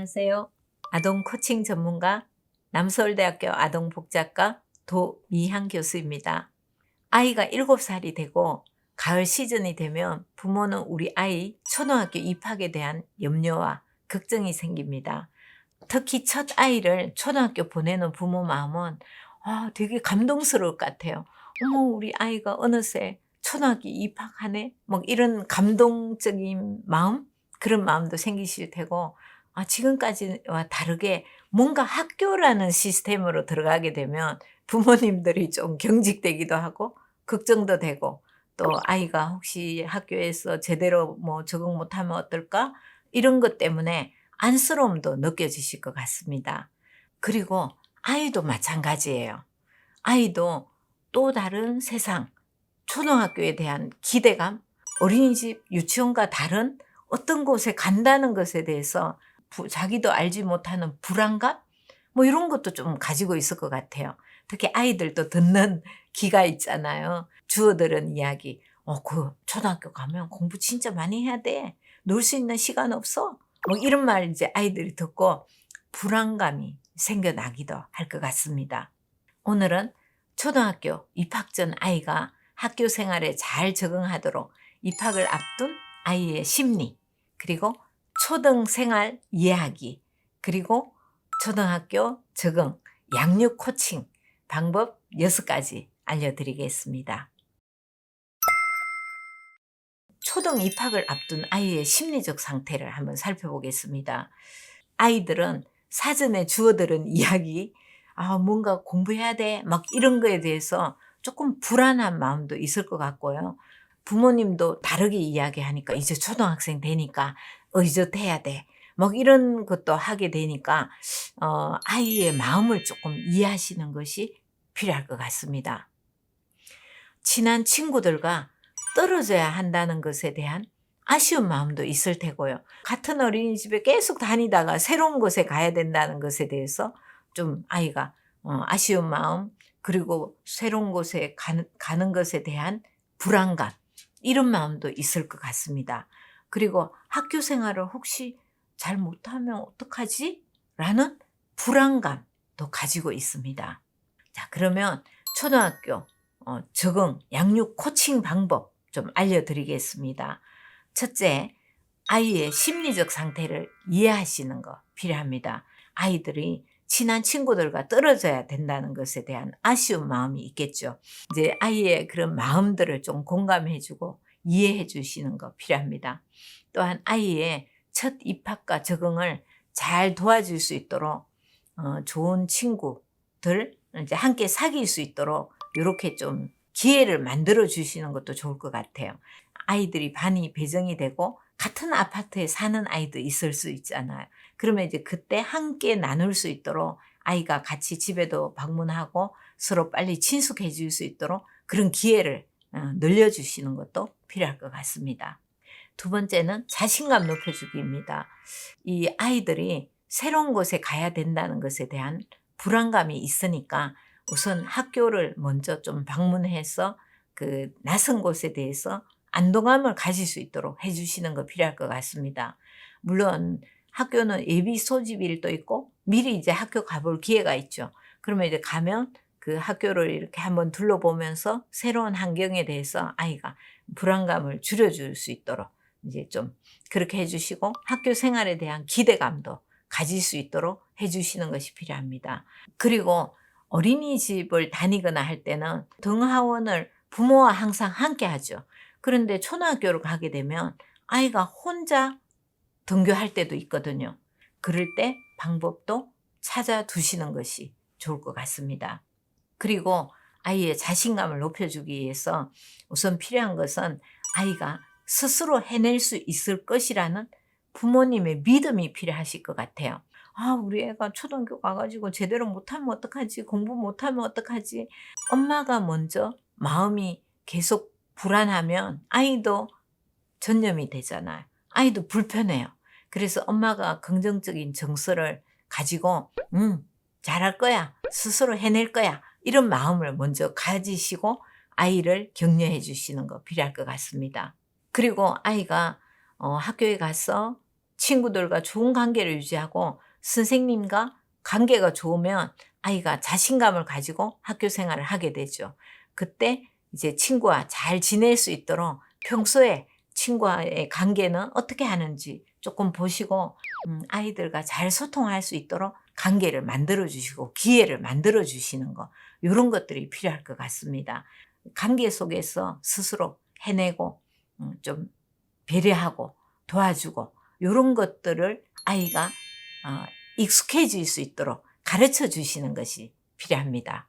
안녕하세요. 아동 코칭 전문가 남서울대학교 아동복지학과 도미향 교수입니다. 아이가 7살이 되고 가을 시즌이 되면 부모는 우리 아이 초등학교 입학에 대한 염려와 걱정이 생깁니다. 특히 첫 아이를 초등학교 보내는 부모 마음은 아, 되게 감동스러울 것 같아요. 어머, 우리 아이가 어느새 초등학교 입학하네? 뭐 이런 감동적인 마음? 그런 마음도 생기실 테고, 아, 지금까지와 다르게 뭔가 학교라는 시스템으로 들어가게 되면 부모님들이 좀 경직되기도 하고, 걱정도 되고, 또 아이가 혹시 학교에서 제대로 뭐 적응 못하면 어떨까? 이런 것 때문에 안쓰러움도 느껴지실 것 같습니다. 그리고 아이도 마찬가지예요. 아이도 또 다른 세상, 초등학교에 대한 기대감, 어린이집, 유치원과 다른 어떤 곳에 간다는 것에 대해서 부- 자기도 알지 못하는 불안감? 뭐 이런 것도 좀 가지고 있을 것 같아요. 특히 아이들도 듣는 기가 있잖아요. 주어 들은 이야기. 어, 그 초등학교 가면 공부 진짜 많이 해야 돼. 놀 수 있는 시간 없어. 뭐 이런 말 이제 아이들이 듣고 불안감이 생겨나기도 할 것 같습니다. 오늘은 초등학교 입학 전 아이가 학교 생활에 잘 적응하도록 입학을 앞둔 아이의 심리, 그리고 초등 생활 이해하기, 그리고 초등학교 적응, 양육 코칭 방법 6가지 알려드리겠습니다. 초등 입학을 앞둔 아이의 심리적 상태를 한번 살펴보겠습니다. 아이들은 사전에 주어들은 이야기, 아, 뭔가 공부해야 돼, 막 이런 거에 대해서 조금 불안한 마음도 있을 것 같고요. 부모님도 다르게 이야기하니까 이제 초등학생 되니까 의젓해야 돼. 뭐 이런 것도 하게 되니까 어, 아이의 마음을 조금 이해하시는 것이 필요할 것 같습니다. 친한 친구들과 떨어져야 한다는 것에 대한 아쉬운 마음도 있을 테고요. 같은 어린이집에 계속 다니다가 새로운 곳에 가야 된다는 것에 대해서 좀 아이가 어, 아쉬운 마음 그리고 새로운 곳에 가는, 가는 것에 대한 불안감 이런 마음도 있을 것 같습니다. 그리고 학교 생활을 혹시 잘 못하면 어떡하지? 라는 불안감도 가지고 있습니다. 자, 그러면 초등학교 어, 적응, 양육 코칭 방법 좀 알려드리겠습니다. 첫째, 아이의 심리적 상태를 이해하시는 거 필요합니다. 아이들이 친한 친구들과 떨어져야 된다는 것에 대한 아쉬운 마음이 있겠죠. 이제 아이의 그런 마음들을 좀 공감해주고 이해해 주시는 거 필요합니다. 또한 아이의 첫 입학과 적응을 잘 도와줄 수 있도록 어, 좋은 친구들 이제 함께 사귈 수 있도록 이렇게 좀 기회를 만들어 주시는 것도 좋을 것 같아요. 아이들이 반이 배정이 되고 같은 아파트에 사는 아이도 있을 수 있잖아요. 그러면 이제 그때 함께 나눌 수 있도록 아이가 같이 집에도 방문하고 서로 빨리 친숙해 질 수 있도록 그런 기회를 어, 늘려주시는 것도 필요할 것 같습니다. 두 번째는 자신감 높여주기입니다. 이 아이들이 새로운 곳에 가야 된다는 것에 대한 불안감이 있으니까 우선 학교를 먼저 좀 방문해서 그 낯선 곳에 대해서 안동감을 가질 수 있도록 해주시는 거 필요할 것 같습니다. 물론 학교는 예비 소집일도 있고 미리 이제 학교 가볼 기회가 있죠. 그러면 이제 가면 그 학교를 이렇게 한번 둘러보면서 새로운 환경에 대해서 아이가 불안감을 줄여줄 수 있도록 이제 좀 그렇게 해주시고 학교 생활에 대한 기대감도 가질 수 있도록 해주시는 것이 필요합니다. 그리고 어린이집을 다니거나 할 때는 등하원을 부모와 항상 함께 하죠. 그런데 초등학교를 가게 되면 아이가 혼자 등교할 때도 있거든요. 그럴 때 방법도 찾아 두시는 것이 좋을 것 같습니다. 그리고 아이의 자신감을 높여주기 위해서 우선 필요한 것은 아이가 스스로 해낼 수 있을 것이라는 부모님의 믿음이 필요하실 것 같아요. 아, 우리 애가 초등학교 가가지고 제대로 못하면 어떡하지? 공부 못하면 어떡하지? 엄마가 먼저 마음이 계속 불안하면 아이도 전념이 되잖아요. 아이도 불편해요. 그래서 엄마가 긍정적인 정서를 가지고, 음, 잘할 거야. 스스로 해낼 거야. 이런 마음을 먼저 가지시고 아이를 격려해 주시는 거 필요할 것 같습니다. 그리고 아이가 어, 학교에 가서 친구들과 좋은 관계를 유지하고 선생님과 관계가 좋으면 아이가 자신감을 가지고 학교 생활을 하게 되죠. 그때 이제 친구와 잘 지낼 수 있도록 평소에 친구와의 관계는 어떻게 하는지 조금 보시고 음, 아이들과 잘 소통할 수 있도록 관계를 만들어 주시고 기회를 만들어 주시는 거 이런 것들이 필요할 것 같습니다. 관계 속에서 스스로 해내고 음, 좀 배려하고 도와주고 이런 것들을 아이가 어, 익숙해질 수 있도록 가르쳐 주시는 것이 필요합니다.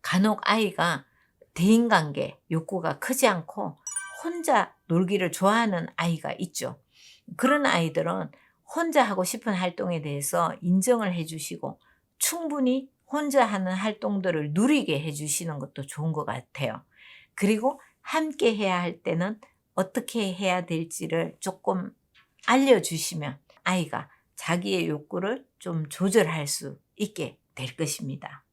간혹 아이가 대인관계 욕구가 크지 않고 혼자 놀기를 좋아하는 아이가 있죠. 그런 아이들은 혼자 하고 싶은 활동에 대해서 인정을 해주시고 충분히 혼자 하는 활동들을 누리게 해주시는 것도 좋은 것 같아요. 그리고 함께 해야 할 때는 어떻게 해야 될지를 조금 알려주시면 아이가 자기의 욕구를 좀 조절할 수 있게 될 것입니다.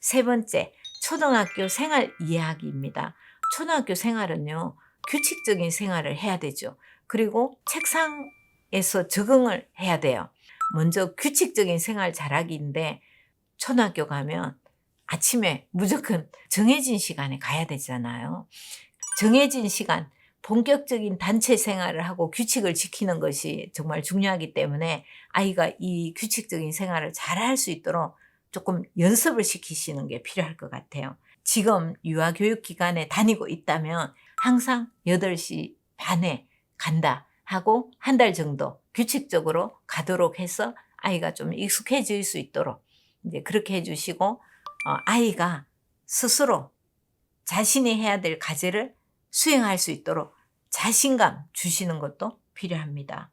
세 번째, 초등학교 생활 이야기입니다. 초등학교 생활은요, 규칙적인 생활을 해야 되죠. 그리고 책상에서 적응을 해야 돼요. 먼저 규칙적인 생활 잘하기인데, 초등학교 가면 아침에 무조건 정해진 시간에 가야 되잖아요. 정해진 시간, 본격적인 단체 생활을 하고 규칙을 지키는 것이 정말 중요하기 때문에 아이가 이 규칙적인 생활을 잘 할 수 있도록 조금 연습을 시키시는 게 필요할 것 같아요. 지금 유아교육기관에 다니고 있다면 항상 8시 반에 간다 하고 한 달 정도 규칙적으로 가도록 해서 아이가 좀 익숙해질 수 있도록 이제 그렇게 해주시고 어, 아이가 스스로 자신이 해야 될 과제를 수행할 수 있도록 자신감 주시는 것도 필요합니다.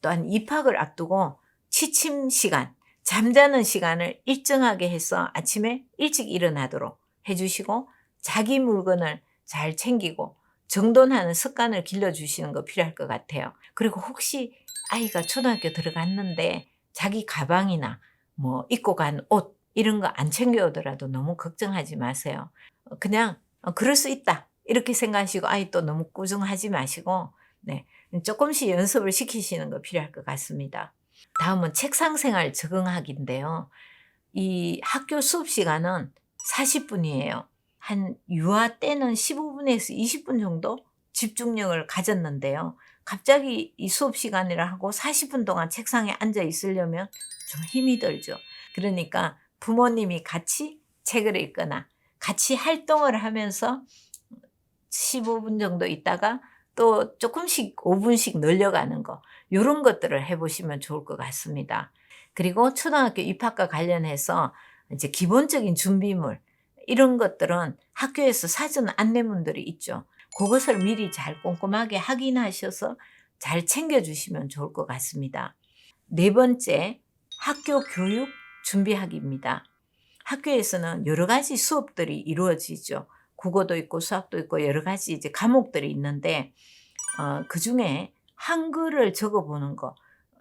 또한 입학을 앞두고 취침 시간, 잠자는 시간을 일정하게 해서 아침에 일찍 일어나도록 해주시고 자기 물건을 잘 챙기고 정돈하는 습관을 길러주시는 거 필요할 것 같아요. 그리고 혹시 아이가 초등학교 들어갔는데 자기 가방이나 뭐 입고 간 옷 이런 거 안 챙겨오더라도 너무 걱정하지 마세요. 그냥 어, 그럴 수 있다. 이렇게 생각하시고 아이 또 너무 꾸중하지 마시고 네, 조금씩 연습을 시키시는 거 필요할 것 같습니다. 다음은 책상 생활 적응하기인데요. 이 학교 수업 시간은 40분이에요. 한 유아 때는 15분에서 20분 정도 집중력을 가졌는데요. 갑자기 이 수업 시간이라 하고 40분 동안 책상에 앉아 있으려면 좀 힘이 들죠. 그러니까 부모님이 같이 책을 읽거나 같이 활동을 하면서 15분 정도 있다가 또 조금씩 5분씩 늘려가는 거 이런 것들을 해보시면 좋을 것 같습니다. 그리고 초등학교 입학과 관련해서 이제 기본적인 준비물 이런 것들은 학교에서 사전 안내문들이 있죠. 그것을 미리 잘 꼼꼼하게 확인하셔서 잘 챙겨주시면 좋을 것 같습니다. 네 번째, 학교 교육 준비하기입니다. 학교에서는 여러 가지 수업들이 이루어지죠. 국어도 있고 수학도 있고 여러 가지 이제 과목들이 있는데 어, 그 중에 한글을 적어보는 거,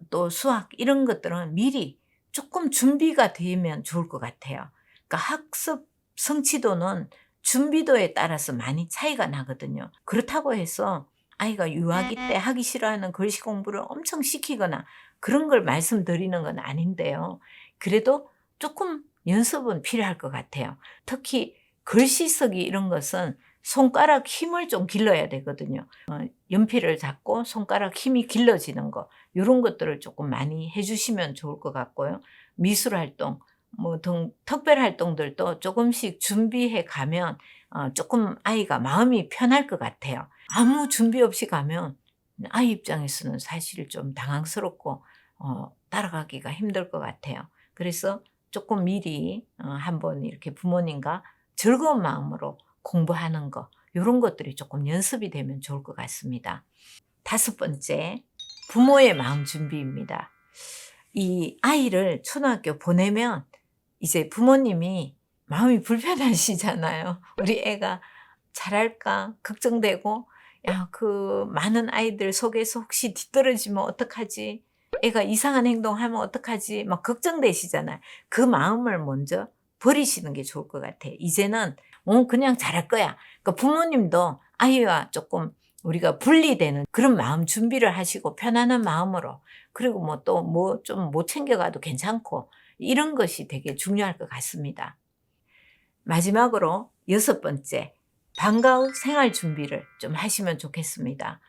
또 수학 이런 것들은 미리 조금 준비가 되면 좋을 것 같아요. 그러니까 학습 성취도는 준비도에 따라서 많이 차이가 나거든요. 그렇다고 해서 아이가 유아기 때 하기 싫어하는 글씨 공부를 엄청 시키거나 그런 걸 말씀드리는 건 아닌데요. 그래도 조금 연습은 필요할 것 같아요. 특히 글씨 쓰기 이런 것은 손가락 힘을 좀 길러야 되거든요. 어, 연필을 잡고 손가락 힘이 길러지는 거 이런 것들을 조금 많이 해주시면 좋을 것 같고요. 미술 활동, 뭐 등, 특별 활동들도 조금씩 준비해 가면 어, 조금 아이가 마음이 편할 것 같아요. 아무 준비 없이 가면 아이 입장에서는 사실 좀 당황스럽고 어, 따라가기가 힘들 것 같아요. 그래서 조금 미리 어, 한번 이렇게 부모님과 즐거운 마음으로 공부하는 거 이런 것들이 조금 연습이 되면 좋을 것 같습니다. 다섯 번째, 부모의 마음 준비입니다. 이 아이를 초등학교 보내면 이제 부모님이 마음이 불편하시잖아요. 우리 애가 잘할까 걱정되고 야 그 많은 아이들 속에서 혹시 뒤떨어지면 어떡하지? 애가 이상한 행동하면 어떡하지? 막 걱정되시잖아요. 그 마음을 먼저 버리시는 게 좋을 것 같아. 이제는 어, 그냥 잘할 거야. 그러니까 부모님도 아이와 조금 우리가 분리되는 그런 마음 준비를 하시고 편안한 마음으로 그리고 뭐 또 뭐 좀 못 챙겨가도 괜찮고 이런 것이 되게 중요할 것 같습니다. 마지막으로 여섯 번째, 방과 후 생활 준비를 좀 하시면 좋겠습니다.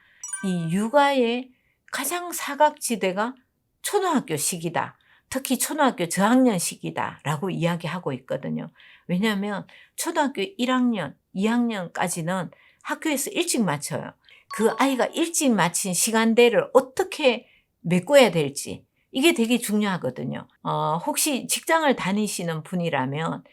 이 육아의 가장 사각지대가 초등학교 시기다. 특히 초등학교 저학년 시기다라고 이야기하고 있거든요. 왜냐하면 초등학교 1학년, 2학년까지는 학교에서 일찍 마쳐요. 그 아이가 일찍 마친 시간대를 어떻게 메꿔야 될지 이게 되게 중요하거든요. 어, 혹시 직장을 다니시는 분이라면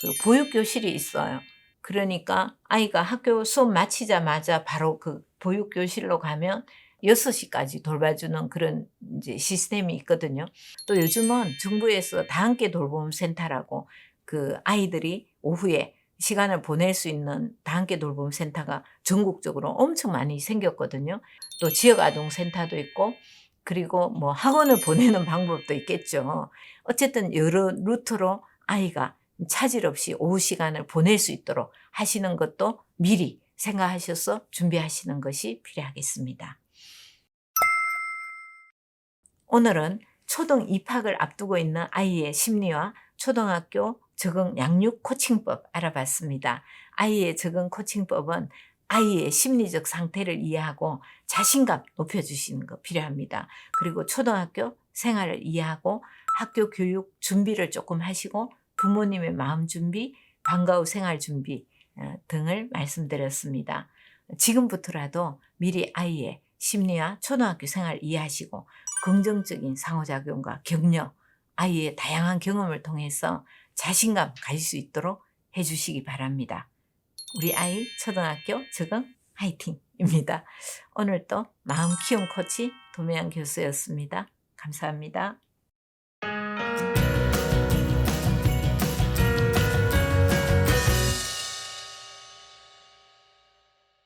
그 보육교실이 있어요. 그러니까 아이가 학교 수업 마치자마자 바로 그 보육교실로 가면 6시까지 돌봐주는 그런 이제 시스템이 있거든요. 또 요즘은 정부에서 다 함께 돌봄 센터라고 그 아이들이 오후에 시간을 보낼 수 있는 다 함께 돌봄 센터가 전국적으로 엄청 많이 생겼거든요. 또 지역 아동 센터도 있고 그리고 뭐 학원을 보내는 방법도 있겠죠. 어쨌든 여러 루트로 아이가 차질 없이 오후 시간을 보낼 수 있도록 하시는 것도 미리 생각하셔서 준비하시는 것이 필요하겠습니다. 오늘은 초등 입학을 앞두고 있는 아이의 심리와 초등학교 적응 양육 코칭법 알아봤습니다. 아이의 적응 코칭법은 아이의 심리적 상태를 이해하고 자신감 높여주시는 거 필요합니다. 그리고 초등학교 생활을 이해하고 학교 교육 준비를 조금 하시고 부모님의 마음 준비, 방과 후 생활 준비 어, 등을 말씀드렸습니다. 지금부터라도 미리 아이의 심리와 초등학교 생활 이해하시고 긍정적인 상호작용과 격려, 아이의 다양한 경험을 통해서 자신감 가질 수 있도록 해주시기 바랍니다. 우리 아이 초등학교 적응 화이팅입니다. 오늘도 마음 키움 코치 도매양 교수였습니다. 감사합니다.